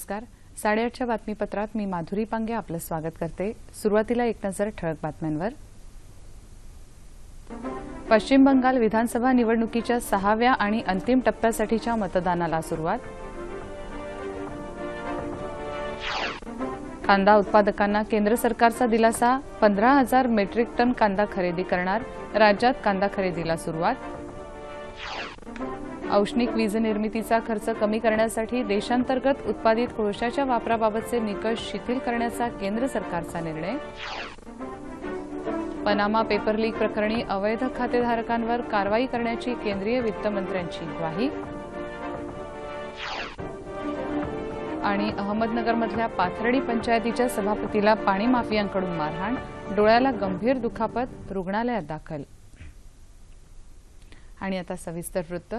नमस्कार. साडेआठच्या बातमीपत्रात मी माधुरी पांगे आपलं स्वागत करते. सुरुवातीला एक नजर ठळक बातम्यांवर. पश्चिम बंगाल विधानसभा निवडणुकीच्या सहाव्या आणि अंतिम टप्प्यासाठीच्या मतदानाला सुरुवात. कांदा उत्पादकांना केंद्र सरकारचा दिलासा पंधरा हजार मेट्रिक टन कांदा खरेदी करणार राज्यात कांदा खरेदीला सुरुवात. औष्णिक वीज निर्मितीचा खर्च कमी करण्यासाठी देशांतर्गत उत्पादित कोळशाच्या वापराबाबतचे निकष शिथिल करण्याचा केंद्र सरकारचा निर्णय. पनामा पेपर लीक प्रकरणी अवैध खातेधारकांवर कारवाई करण्याची केंद्रीय वित्तमंत्र्यांची ग्वाही. आणि अहमदनगरमधल्या पाथर्डी पंचायतीच्या सभापतीला पाणी माफियांकडून मारहाण डोळ्याला गंभीर दुखापत रुग्णालयात दाखल. आणि आता सविस्तर वृत्त.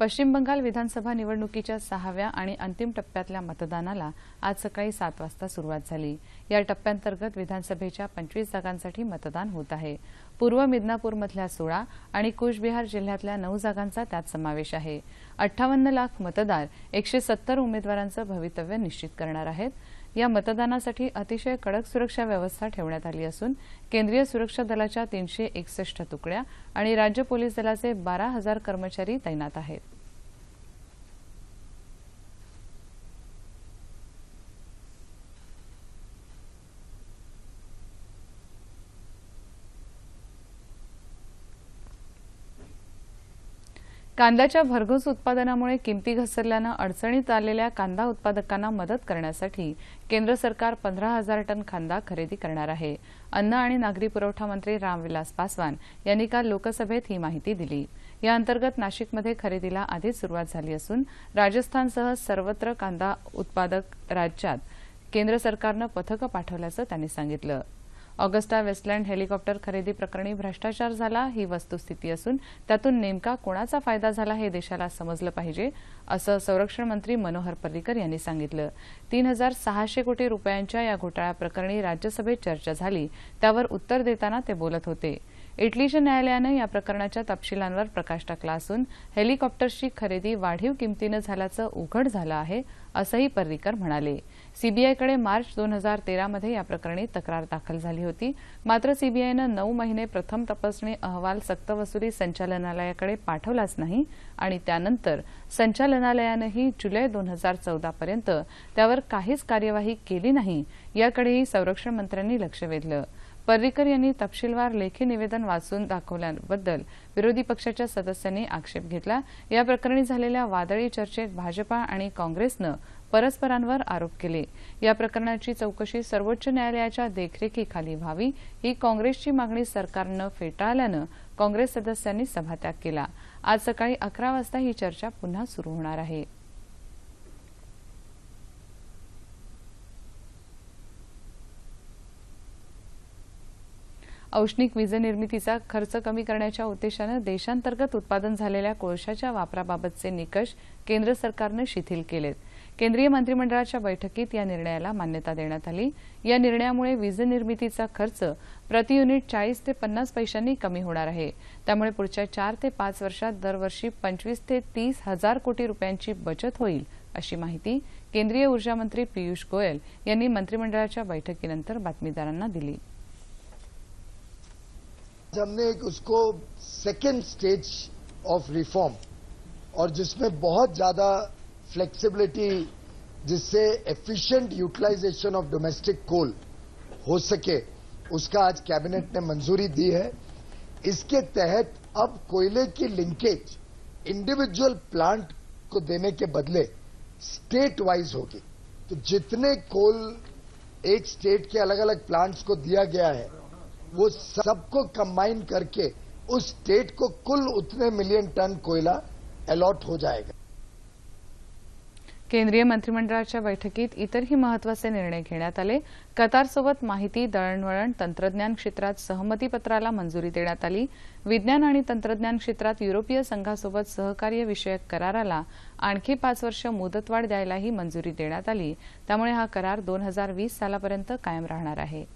पश्चिम बंगाल विधानसभा निवडणुकीच्या सहाव्या आणि अंतिम टप्प्यातल्या मतदानाला आज सकाळी सात वाजता सुरुवात झाली. या टप्प्यांतर्गत विधानसभेच्या पंचवीस जागांसाठी मतदान होत आहे. पूर्व मिदनापूरमधल्या सोळा आणि कुचबिहार जिल्ह्यातल्या नऊ जागांचा त्यात समावेश आहे. अठ्ठावन्न लाख मतदार एकशे सत्तर उमेदवारांचं भवितव्य निश्चित करणार आहेत. या मतदानासाठी अतिशय कडक सुरक्षा व्यवस्था ठेवण्यात आली असून केंद्रीय सुरक्षा दलाच्या तीनशे एकसष्ट तुकड्या आणि राज्य पोलीस दलाचे बारा हजार कर्मचारी तैनात आहेत. कांद्याच्या भरघोस उत्पादनामुळे किमती घसरल्यानं अडचणीत आलेल्या कांदा उत्पादकांना मदत करण्यासाठी केंद्र सरकार पंधरा हजार टन कांदा खरेदी करणार आहे. अन्न आणि नागरी पुरवठा मंत्री रामविलास पासवान यांनी काल लोकसभेत ही माहिती दिली. या अंतर्गत नाशिकमध्ये खरेदीला आधीच सुरुवात झाली असून राजस्थानसह सर्वत्र कांदा उत्पादक राज्यात केंद्र सरकारनं पथकं पाठवल्याचं त्यांनी सांगितलं. ऑगस्टा वेस्टलँड हेलिकॉप्टर खरेदी प्रकरणी भ्रष्टाचार झाला ही वस्तुस्थिती असून त्यातून नेमका कोणाचा फायदा झाला हे देशाला समजलं पाहिजे असं संरक्षण मंत्री मनोहर पर्रिकर यांनी सांगितलं. तीन हजार सहाशे कोटी रुपयांच्या या घोटाळ्याप्रकरणी राज्यसभेत चर्चा झाली त्यावर उत्तर देताना ते बोलत होते. इटलीच्या न्यायालयानं या प्रकरणाच्या तपशिलांवर प्रकाश टाकला असून हेलिकॉप्टर्सची खरेदी वाढीव किमतीनं झाल्याचं उघड झालं आहे असंही पर्रिकर म्हणाले. सीबीआयकडे मार्च दोन हजार तेरामध्ये या प्रकरणी तक्रार दाखल झाली होती. मात्र सीबीआयनं नऊ महिने प्रथम तपासणी अहवाल सक्तवसुली संचालनालयाकडे पाठवलाच नाही आणि त्यानंतर संचालनालयानंही जुलै दोन हजार चौदापर्यंत त्यावर काहीच कार्यवाही केली नाही याकडेही संरक्षण मंत्र्यांनी लक्ष वेधलं. पर्रिकर यांनी तपशीलवार लेखी निवेदन वाचून दाखवल्याबद्दल विरोधी पक्षाच्या सदस्यांनी आक्षेप घेतला. या प्रकरणी झालेल्या वादळी चर्चेत भाजपा आणि काँग्रेसनं परस्परांवर आरोप केले. या प्रकरणाची चौकशी सर्वोच्च न्यायालयाच्या देखरेखीखाली व्हावी ही काँग्रेसची मागणी सरकारनं फेटाळल्यानं काँग्रेस सदस्यांनी सभात्याग केला. आज सकाळी अकरा वाजता ही चर्चा पुन्हा सुरू होणार आहे. औष्णिक वीज निर्मितीचा खर्च कमी करण्याच्या उद्देशानं देशांतर्गत उत्पादन झालेल्या कोळशाच्या वापराबाबतचे निकष केंद्र सरकारनं शिथिल केलेत. केंद्रीय मंत्रिमंडळाच्या बैठकीत या निर्णयाला मान्यता देण्यात आली. या निर्णयामुळे वीज निर्मितीचा खर्च प्रति युनिट चाळीस ते पन्नास पैशांनी कमी होणार आहे. त्यामुळे पुढच्या चार ते पाच वर्षात दरवर्षी पंचवीस ते तीस हजार कोटी रुपयांची बचत होईल अशी माहिती केंद्रीय ऊर्जा मंत्री पियुष गोयल यांनी मंत्रिमंडळाच्या बैठकीनंतर बातमीदारांना दिली. हमने एक उसको सेकेंड स्टेज ऑफ रिफॉर्म और जिसमें बहुत ज्यादा फ्लेक्सिबिलिटी जिससे efficient utilization of domestic coal हो सके, उसका आज कैबिनेट ने मंजूरी दी है। इसके तहत अब कोयले की लिंकेज इंडिविजुअल प्लांट को देने के बदले स्टेट वाइज होगी। तो जितने कोल एक स्टेट के अलग अलग प्लांट्स को दिया गया है, वो सबको कंबाइन करके उस स्टेट को कुल उतने मिलियन टन कोयला अलॉट हो जाएगा। केंद्रीय मंत्रिमंडळाच्या बैठकीत इतरही महत्त्वाचे निर्णय घेण्यात आले. कतारसोबत माहिती दळणवळण तंत्रज्ञान क्षेत्रात सहमतीपत्राला मंजुरी देण्यात आली. विज्ञान आणि तंत्रज्ञान क्षेत्रात युरोपीय संघासोबत सहकार्य विषयक कराराला आणखी पाच वर्ष मुदतवाढ द्यायलाही मंजुरी देण्यात आली. त्यामुळे हा करार दोन हजार वीस सालापर्यंत कायम राहणार आहे.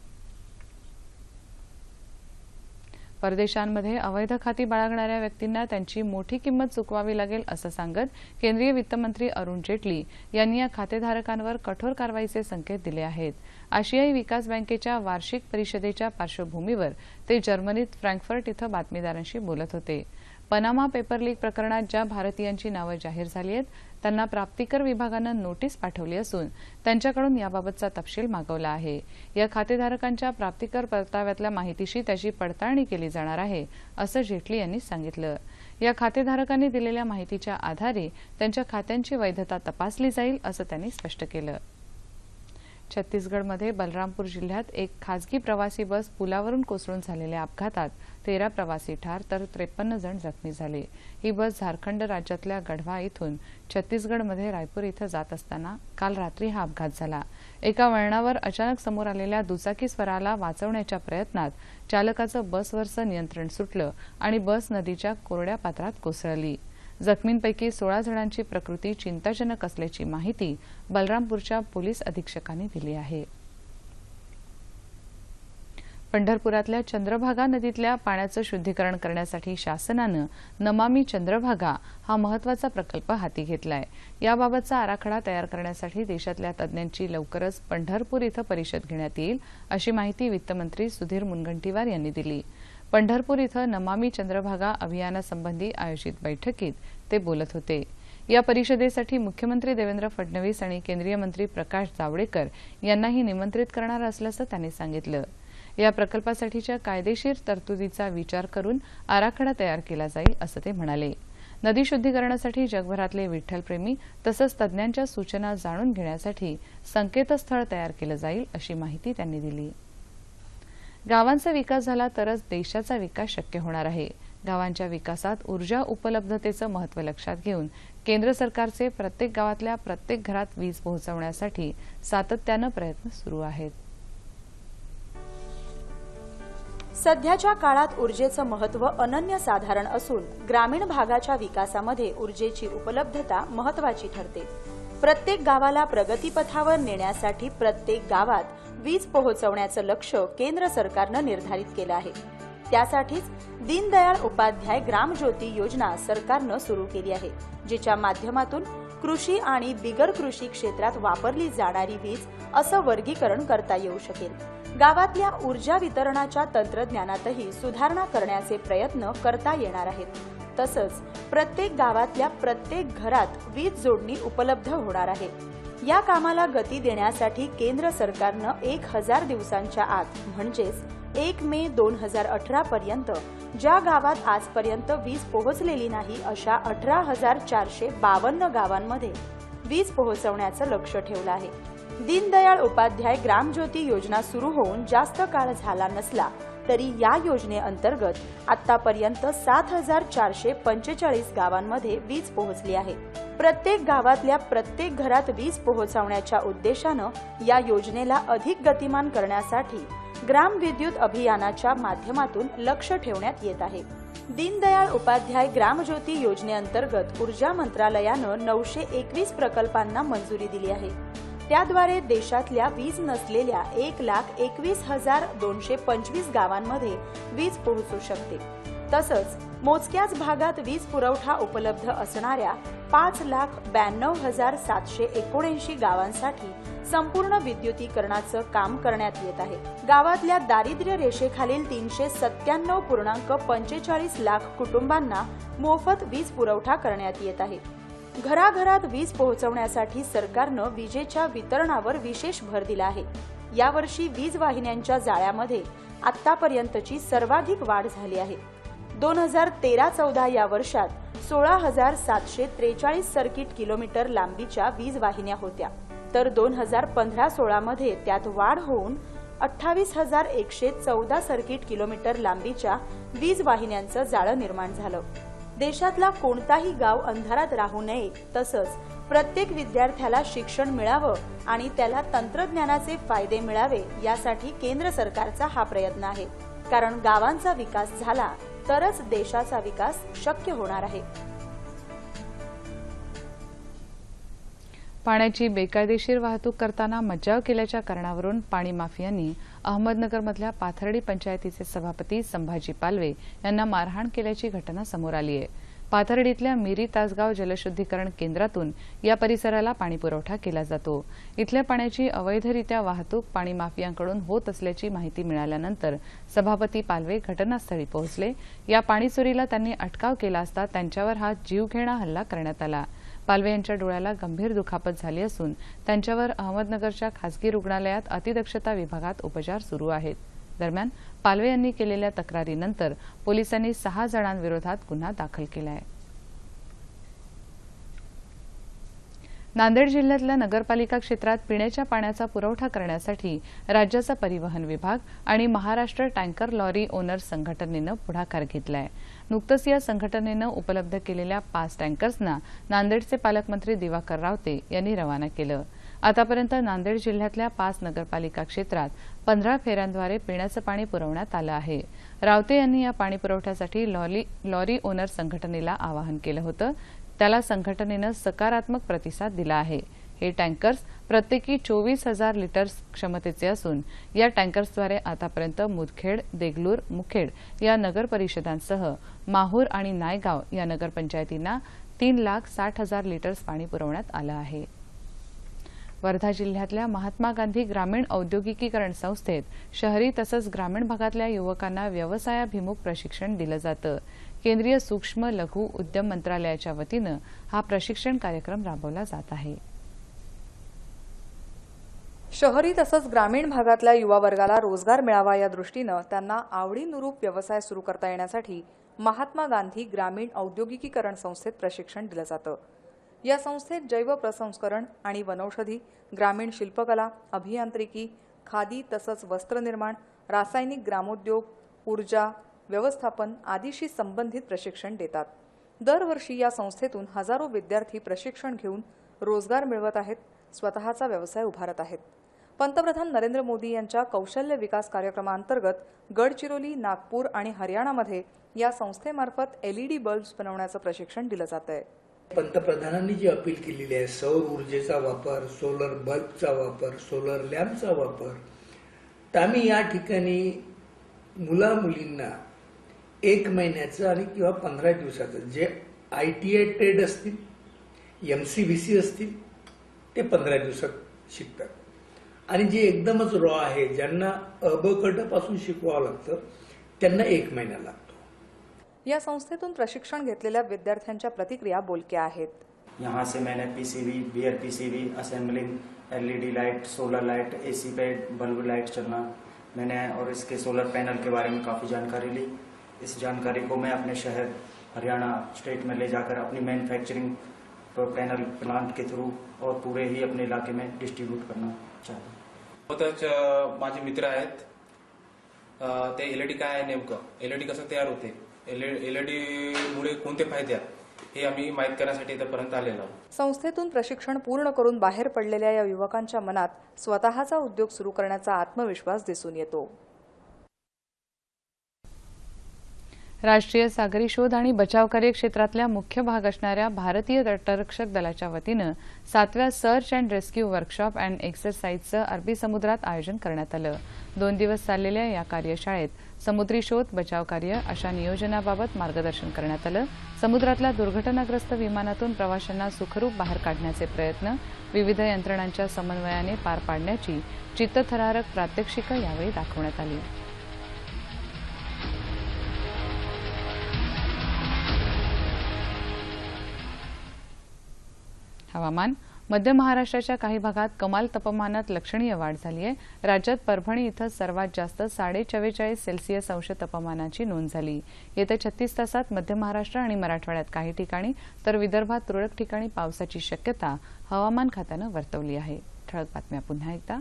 परदेशांमध्ये अवैध खाती बाळगणाऱ्या व्यक्तींना त्यांची मोठी किंमत चुकवावी लागेल असं सांगत केंद्रीय वित्तमंत्री अरुण जेटली यांनी या खातेधारकांवर कठोर कारवाईचे संकेत दिले आहेत. आशियाई विकास बँकेच्या वार्षिक परिषदेच्या पार्श्वभूमीवर ते जर्मनीत फ्रँकफर्ट इथं बातमीदारांशी बोलत होते. पनामा पेपर लीक प्रकरणात ज्या भारतीयांची नावं जाहीर झाली आहेत त्यांना प्राप्तिकर विभागानं नोटीस पाठवली असून त्यांच्याकडून याबाबतचा तपशील मागवला आहे. या खातेधारकांच्या प्राप्तिकर परताव्यातल्या माहितीशी त्याची पडताळणी केली जाणार आहे असं जेटली यांनी सांगितलं. या खातेधारकांनी दिलेल्या माहितीच्या आधारे त्यांच्या खात्यांची वैधता तपासली जाईल असं त्यांनी स्पष्ट केलं. छत्तीसगडमध्ये बलरामपूर जिल्ह्यात एक खासगी प्रवासी बस पुलावरून कोसळून झालेल्या अपघातात तेरा प्रवासी ठार तर त्रेपन्न जण जखमी झाले. ही बस झारखंड राज्यातल्या गढवा इथून छत्तीसगडमध्ये रायपूर इथं जात असताना काल रात्री हा अपघात झाला. एका वळणावर अचानक समोर आलेल्या दुचाकी स्वराला वाचवण्याच्या प्रयत्नात चालकाचं बसवरचं नियंत्रण सुटलं आणि बस नदीच्या कोरड्या पात्रात कोसळली. जखमींपैकी सोळा जणांची प्रकृती चिंताजनक असल्याची माहिती बलरामपूरच्या पोलीस अधीक्षकांनी दिली आहे. पंढरपुरातल्या चंद्रभागा नदीतल्या पाण्याचं शुद्धीकरण करण्यासाठी शासनानं नमामी चंद्रभागा हा महत्त्वाचा प्रकल्प हाती घेतलाय. याबाबतचा आराखडा तयार करण्यासाठी देशातल्या तज्ज्ञांची लवकरच पंढरपूर इथं परिषद घेण्यात येईल अशी माहिती वित्तमंत्री सुधीर मुनगंटीवार यांनी दिली. पंढरपूर इथं नमामी चंद्रभागा अभियानासंबंधी आयोजित बैठकीत ते बोलत होते. या परिषदेसाठी मुख्यमंत्री देवेंद्र फडणवीस आणि केंद्रीय मंत्री प्रकाश जावडेकर यांनाही निमंत्रित करणार असल्याचं त्यांनी सांगितलं. या प्रकल्पासाठीच्या कायदेशीर तरतुदीचा विचार करून आराखडा तयार केला जाईल असं ते म्हणाले. नदी शुद्धीकरणासाठी जगभरातले विठ्ठलप्रेमी तसंच तज्ज्ञांच्या सूचना जाणून घेण्यासाठी संकेतस्थळ तयार केलं जाईल अशी माहिती त्यांनी दिली. गावांचा विकास झाला तरच देशाचा विकास शक्य होणार आहे. गावांच्या विकासात ऊर्जा उपलब्धतेचं महत्त्व लक्षात घेऊन केंद्र सरकारचे प्रत्येक गावातल्या प्रत्येक घरात वीज पोहोचवण्यासाठी सातत्यानं प्रयत्न सुरू आहेत. सध्याच्या काळात ऊर्जेचं महत्त्व अनन्यसाधारण असून ग्रामीण भागाच्या विकासामध्ये ऊर्जेची उपलब्धता महत्वाची ठरते. प्रत्येक गावाला प्रगतीपथावर नेण्यासाठी प्रत्येक गावात वीज पोहोचवण्याचं लक्ष केंद्र सरकारनं निर्धारित केलं आहे. त्यासाठीच दीनदयाळ उपाध्याय ग्रामज्योती योजना सरकारनं सुरू केली आहे जिच्या माध्यमातून कृषी आणि बिगर कृषी क्षेत्रात वापरली जाणारी वीज असं वर्गीकरण करता येऊ शकेल. गावातल्या ऊर्जा वितरणाच्या तंत्रज्ञानातही सुधारणा करण्याचे प्रयत्न करता येणार आहेत. तसंच प्रत्येक गावातल्या प्रत्येक घरात वीज जोडणी उपलब्ध होणार आहे. या कामाला गती देण्यासाठी केंद्र सरकारनं एक हजार दिवसांच्या आत म्हणजेच एक मे दोन हजार अठरा पर्यंत ज्या गावात आजपर्यंत वीज पोहोचलेली नाही अशा अठरा हजार चारशे बावन्न गावांमध्ये वीज पोहोचवण्याचं लक्ष ठेवलं आहे. दीनदयाळ उपाध्याय ग्रामज्योती योजना सुरू होऊन जास्त काळ झाला नसला तरी या योजनेअंतर्गत आतापर्यंत सात हजार चारशे पंचेचाळीस गावांमध्ये वीज पोहोचली आहे. प्रत्येक गावातल्या प्रत्येक घरात वीज पोहोचवण्याच्या उद्देशानं या योजनेला अधिक गतिमान करण्यासाठी ग्राम विद्युत अभियानाच्या माध्यमातून लक्ष ठेवण्यात येत आहे. दीनदयाळ उपाध्याय ग्रामज्योती योजनेअंतर्गत ऊर्जा मंत्रालयानं नऊशे एकवीस प्रकल्पांना मंजुरी दिली आहे. त्याद्वारे देशातल्या वीज नसलेल्या एक लाख एकवीस हजार दोनशे पंचवीस गावांमध्ये वीज पोहोचू शकते. तसंच मोजक्याच भागात वीज पुरवठा उपलब्ध असणाऱ्या पाच लाख ब्याण्णव हजार सातशे एकोणऐंशी गावांसाठी संपूर्ण विद्युतीकरणाचं काम करण्यात येत आहे. गावातल्या दारिद्र्य रेषेखालील तीनशे सत्त्याण्णव पूर्णांक पंचेचाळीस लाख कुटुंबांना मोफत वीज पुरवठा करण्यात येत आहे. घराघरात वीज पोहोचवण्यासाठी सरकारनं विजेच्या वितरणावर विशेष भर दिला आहे. यावर्षी वीज वाहिन्यांच्या जाळ्यामध्ये आतापर्यंतची सर्वाधिक वाढ झाली आहे. दोन हजार तेरा चौदा या वर्षात सोळा हजार सातशे त्रेचाळीस सर्किट किलोमीटर लांबीच्या वीज वाहिन्या होत्या. तर दोन हजार पंधरा सोळामध्ये त्यात वाढ होऊन अठ्ठावीस हजार एकशे चौदा सर्किट किलोमीटर लांबीच्या वीज वाहिन्यांचं जाळं निर्माण झालं. देशातला कोणताही गाव अंधारात राहू नये. तसंच प्रत्येक विद्यार्थ्याला शिक्षण मिळावं आणि त्याला तंत्रज्ञानाचे फायदे मिळावे यासाठी केंद्र सरकारचा हा प्रयत्न आहे. कारण गावांचा विकास झाला तरच देशाचा विकास शक्य होणार आहे. पाण्याची बेकायदेशीर वाहतूक करताना मज्जाव केल्याच्या कारणावरून पाणी माफियांनी अहमदनगरमधल्या पाथर्डी पंचायतीचे सभापती संभाजी पालवे यांना मारहाण केल्याची घटना समोर आली आहे. पाथर्डीतल्या मिरी तासगाव जलशुद्धीकरण केंद्रातून या परिसराला पाणीपुरवठा केला जातो. इथल्या पाण्याची अवैधरित्या वाहतूक पाणी माफियांकडून होत असल्याची माहिती मिळाल्यानंतर सभापती पालवे घटनास्थळी पोहोचले. या पाणीचोरीला त्यांनी अटकाव केला असता त्यांच्यावर हा जीवघेणा हल्ला करण्यात आला. पालवे यांच्या डोळ्याला गंभीर दुखापत झाली असून त्यांच्यावर अहमदनगरच्या खासगी रुग्णालयात अतिदक्षता विभागात उपचार सुरू आहेत. दरम्यान पालवे यांनी केलेल्या तक्रारीनंतर पोलिसांनी सहा जणांविरोधात गुन्हा दाखल केला आहे नांदेड जिल्ह्यातल्या नगरपालिका क्षेत्रात पिण्याच्या पाण्याचा पुरवठा करण्यासाठी राज्याचा परिवहन विभाग आणि महाराष्ट्र टँकर लॉरी ओनर्स संघटनेनं पुढाकार घेतलाय. नुकतंच या संघटनेनं उपलब्ध केलेल्या पाच टँकर्सना नांदेडचे पालकमंत्री दिवाकर रावते यांनी रवाना केलं. आतापर्यंत नांदेड जिल्ह्यातल्या पाच नगरपालिका क्षेत्रात पंधरा फेऱ्यांद्वारे पिण्याचं पाणी पुरवण्यात आलं आहे. रावते यांनी या पाणी पुरवठ्यासाठी लॉरी लॉरी ओनर संघटनेला आवाहन केलं होतं. त्याला संघटनेनं सकारात्मक प्रतिसाद दिला आहे. हे टँकर्स प्रत्येकी चोवीस हजार लिटर्स क्षमतेचे असून या टँकर्सद्वारे आतापर्यंत मुदखेड देगलूर मुखेड या नगर परिषदांसह माहूर आणि नायगाव या नगरपंचायतींना तीन लाख साठ हजार लिटर्स पाणी पुरवण्यात आलं आहे. वर्धा जिल्ह्यातल्या महात्मा गांधी ग्रामीण औद्योगिकीकरण संस्थेत शहरी तसंच ग्रामीण भागातल्या युवकांना व्यवसायाभिमुख प्रशिक्षण दिलं जातं. केंद्रीय सूक्ष्म लघु उद्यम मंत्रालयाच्या वतीनं हा प्रशिक्षण कार्यक्रम राबवला जात आहे. शहरी तसंच ग्रामीण भागातल्या युवा वर्गाला रोजगार मिळावा या दृष्टीनं त्यांना आवडीनुरूप व्यवसाय सुरू करता येण्यासाठी महात्मा गांधी ग्रामीण औद्योगिकीकरण संस्थेत प्रशिक्षण दिलं जातं. या संस्थेत जैव प्रसंस्करण आणि वनौषधी ग्रामीण शिल्पकला अभियांत्रिकी खादी तसंच वस्त्रनिर्माण रासायनिक ग्रामोद्योग ऊर्जा व्यवस्थापन आदीशी संबंधित प्रशिक्षण देतात. दरवर्षी या संस्थेतून हजारो विद्यार्थी प्रशिक्षण घेऊन रोजगार मिळवत आहेत स्वतःचा व्यवसाय उभारत आहेत. पंतप्रधान नरेंद्र मोदी यांच्या कौशल्य विकास कार्यक्रमांतर्गत गडचिरोली नागपूर आणि हरियाणामध्ये या संस्थेमार्फत एलईडी बल्ब्स बनवण्याचं प्रशिक्षण दिलं जात आहे पंतप्रधानांनी जी अपील केलेली आहे सौर ऊर्जेचा वापर सोलर बल्बचा वापर सोलर लॅम्पचा वापर तर आम्ही या ठिकाणी मुला मुलींना एक महिन्याचं आणि किंवा पंधरा दिवसाचं जे आय टी आय ट्रेड असतील एम सी बी सी असतील ते पंधरा दिवसात शिकतात. आणि जे एकदमच रॉ आहे ज्यांना अबकटापासून शिकवावं लागतं त्यांना एक महिना लागतो. या संस्थेतून प्रशिक्षण घेतलेल्या विद्यार्थ्यांच्या प्रतिक्रिया बोलक्या आहेत. यहाँ से मैंने PCB BR PCB assembling LED light solar light AC पे बल्ब लाइट चलना मैंने और इसके सोलर पैनल के बारे में काफ़ी जानकारी ली। इस जानकारी को मैं अपने शहर हरियाणा स्टेट में ले जाकर अपनी मैन्युफैक्चरिंग पैनल प्लांट के थ्रू और पूरे ही अपने इलाके में डिस्ट्रीब्यूट करना चाहता हूँ। सोबतच माझे मित्र आहेत. ते एलईडी काय आहे नेमकं? एलईडी कसं तयार होते? एलईडी मुळे कोणते फायदे आहेत? हे आम्ही माहीत करण्यासाठी इथपर्यंत आलेलो संस्थेतून प्रशिक्षण पूर्ण करून बाहेर पडलेल्या या युवकांच्या मनात स्वतःचा उद्योग सुरू करण्याचा आत्मविश्वास दिसून येतो. राष्ट्रीय सागरी शोध आणि बचावकार्य क्षेत्रातल्या मुख्य भाग असणाऱ्या भारतीय तटरक्षक दलाच्या वतीनं सातव्या search and rescue workshop and एक्सरसाइजचं अरबी समुद्रात आयोजन करण्यात आलं. दोन दिवस चाललेल्या या कार्यशाळेत समुद्री शोध बचावकार्य अशा नियोजनाबाबत मार्गदर्शन करण्यात आलं. समुद्रातल्या दुर्घटनाग्रस्त विमानातून प्रवाशांना सुखरूप बाहेर काढण्याचे प्रयत्न विविध यंत्रणांच्या समन्वयाने पार पाडण्याची चित्तथरारक प्रात्यक्षिकं यावेळी दाखवण्यात आली. हवामान. मध्य महाराष्ट्राच्या काही भागात कमाल तापमानात लक्षणीय वाढ झाली आहे. राज्यात परभणी इथं सर्वात जास्त साडे चव्वेचाळीस सेल्सिअस अंश तापमानाची नोंद झाली. येत्या छत्तीस तासात मध्य महाराष्ट्र आणि मराठवाड्यात काही ठिकाणी तर विदर्भात तुरळक ठिकाणी पावसाची शक्यता हवामान खात्यानं वर्तवली आहे. ठळक बातम्या पुन्हा एकदा.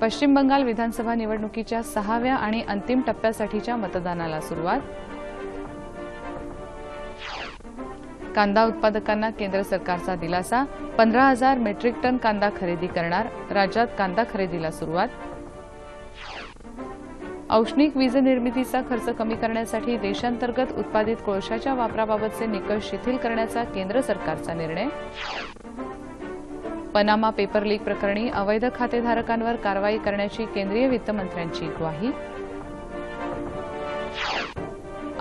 पश्चिम बंगाल विधानसभा निवडणुकीच्या सहाव्या आणि अंतिम टप्प्यासाठीच्या मतदानाला सुरुवात. कांदा उत्पादकांना केंद्र सरकारचा दिलासा. पंधरा हजार मेट्रिक टन कांदा खरेदी करणार. राज्यात कांदा खरेदीला सुरुवात. औष्णिक वीज निर्मितीचा खर्च कमी करण्यासाठी देशांतर्गत उत्पादित कोळशाच्या वापराबाबतचे निकष शिथिल करण्याचा केंद्र सरकारचा निर्णय. पनामा पेपर लीक प्रकरणी अवैध खातेधारकांवर कारवाई करण्याची केंद्रीय वित्तमंत्र्यांची ग्वाही.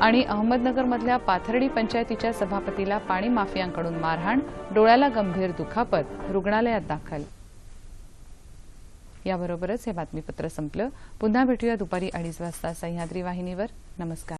आणि अहमदनगरमधल्या पाथर्डी पंचायतीच्या सभापतीला पाणी माफियांकडून मारहाण डोळ्याला गंभीर दुखापत रुग्णालयात दाखल. याबरोबरच हे बातमीपत्र संपलं. पुन्हा भेटूया दुपारी अडीच वाजता सह्याद्री वाहिनीवर. नमस्कार.